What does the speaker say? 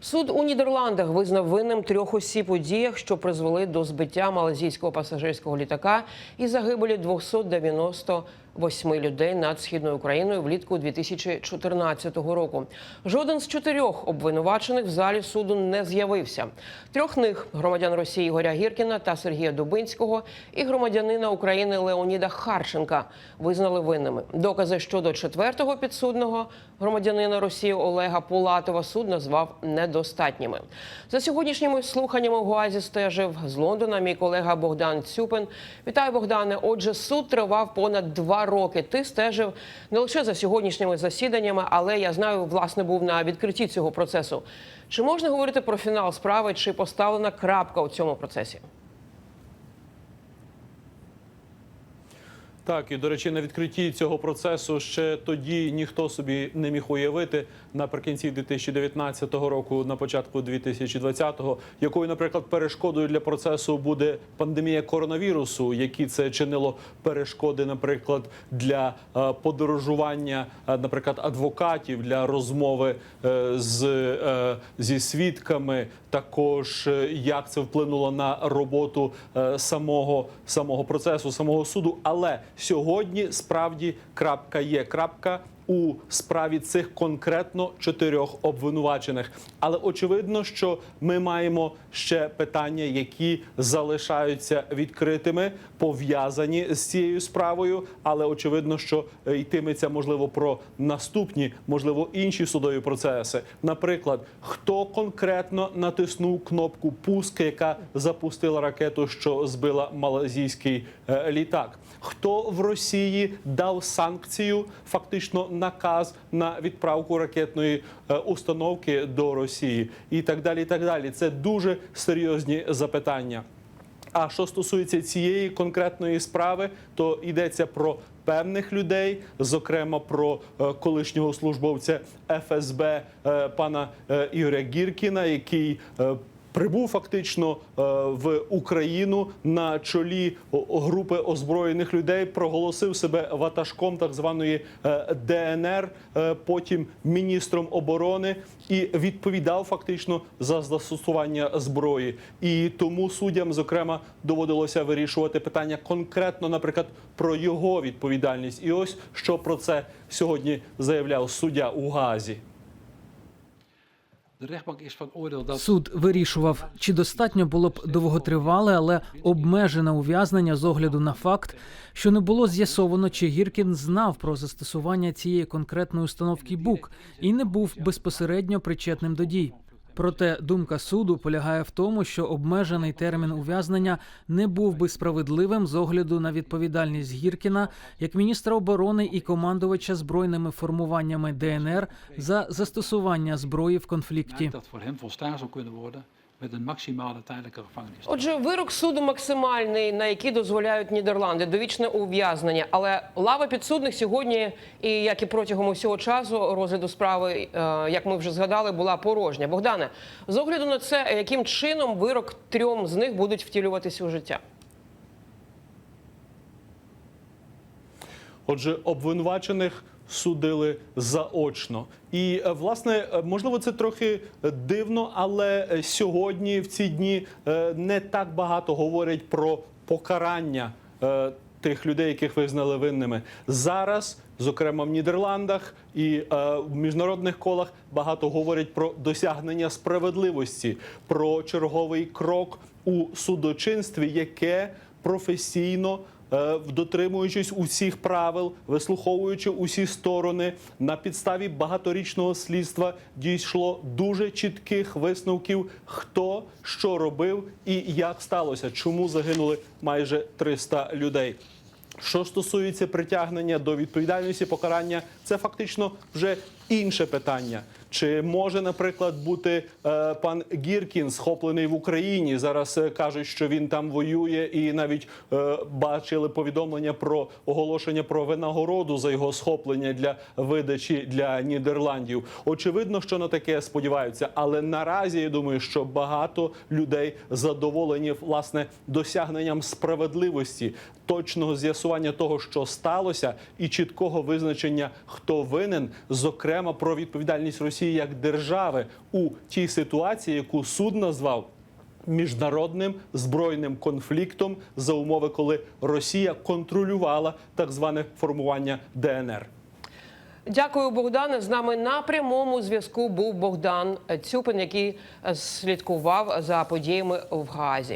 Суд у Нідерландах визнав винним трьох осіб у діях, що призвели до збиття малазійського пасажирського літака і загибелі 298 людей над східною Україною влітку 2014 року. Жоден з чотирьох обвинувачених в залі суду не з'явився. Трьох них громадян Росії Ігоря Гіркіна та Сергія Дубинського і громадянина України Леоніда Харченка визнали винними. Докази щодо четвертого підсудного громадянина Росії Олега Пулатова суд назвав недостатніми. За сьогоднішніми слуханнями в ГУАЗі стежив з Лондона мій колега Богдан Цюпин. Вітаю, Богдане. Отже, суд тривав понад два роки. Ти стежив не лише за сьогоднішніми засіданнями, але я знаю, власне, був на відкритті цього процесу. Чи можна говорити про фінал справи, чи поставлена крапка у цьому процесі? Так, і до речі, на відкритті цього процесу ще тоді ніхто собі не міг уявити наприкінці 2019 року, на початку 2020-го, якою, наприклад, перешкодою для процесу буде пандемія коронавірусу, які це чинило перешкоди, наприклад, для е, подорожування, е, наприклад, адвокатів для розмови е, з зі свідками, також як це вплинуло на роботу самого самого процесу, самого суду. Але сьогодні справді крапка є крапка. У справі цих конкретно чотирьох обвинувачених, але очевидно, що ми маємо ще питання, які залишаються відкритими, пов'язані з цією справою. Але очевидно, що е, йтиметься можливо про наступні, можливо, інші судові процеси. Наприклад, хто конкретно натиснув кнопку пуск, яка запустила ракету, що збила малазійський е, літак? Хто в Росії дав санкцію, фактично наказ на відправку ракетної е, установки до Росії, і так далі. І так далі. Це дуже серйозні запитання. А що стосується цієї конкретної справи, то йдеться про певних людей, зокрема про е, колишнього службовця ФСБ е, пана Ігоря Гіркіна, який Прибув фактично е, в Україну на чолі групи озброєних людей, проголосив себе ватажком так званої е, ДНР, е, потім міністром оборони і відповідав фактично за застосування зброї. І тому суддям, зокрема, доводилося вирішувати питання конкретно, наприклад, про його відповідальність. І ось що про це сьогодні заявляв суддя у Газі. Суд вирішував, чи достатньо було б довготривале, але обмежене ув'язнення з огляду на факт, що не було з'ясовано, чи Гіркін знав про застосування цієї конкретної установки БУК і не був безпосередньо причетним до дій. Проте думка суду полягає в тому, що обмежений термін ув'язнення не був би справедливим з огляду на відповідальність Гіркіна як міністра оборони і командувача збройними формуваннями ДНР за застосування зброї в конфлікті. Met een maximale tijdelijke gevangenisstraf. Отже, вирок суду максимальний, на який дозволяють Нідерланди, довічне ув'язнення. Але лава підсудних сьогодні, і як і протягом усього часу розгляду справи, е, як ми вже згадали, була порожня. Богдане, з огляду на це, яким чином вирок трьом з них будуть втілюватися у життя? Отже, обвинувачених судили заочно. І е, власне, е, можливо, це трохи дивно, але е, сьогодні, в ці дні, не так багато говорять про покарання. Тих людей, яких визнали винними зараз, зокрема в Нідерландах і е, в міжнародних колах, багато говорять про досягнення справедливості, про черговий крок у судочинстві, яке професійно дотримуючись усіх правил, вислуховуючи усі сторони, на підставі багаторічного слідства дійшло дуже чітких висновків, хто що робив і як сталося, чому загинули майже 300 людей. Що стосується притягнення до відповідальності покарання, це фактично вже інше питання. Чи може, наприклад, бути е, пан Гіркін схоплений в Україні? Зараз е, кажуть, що він там воює, і навіть е, бачили повідомлення про оголошення про винагороду за його схоплення для видачі для Нідерландів. Очевидно, що на таке сподіваються, але наразі я думаю, що багато людей задоволені власне досягненням справедливості, точного з'ясування того, що сталося, і чіткого визначення, хто винен, зокрема про відповідальність Росії. Як держави у тій ситуації, яку суд назвав міжнародним збройним конфліктом за умови, коли Росія контролювала так зване формування ДНР. Дякую, Богдане. З нами на прямому зв'язку був Богдан Цюпин, який слідкував за подіями в Газі.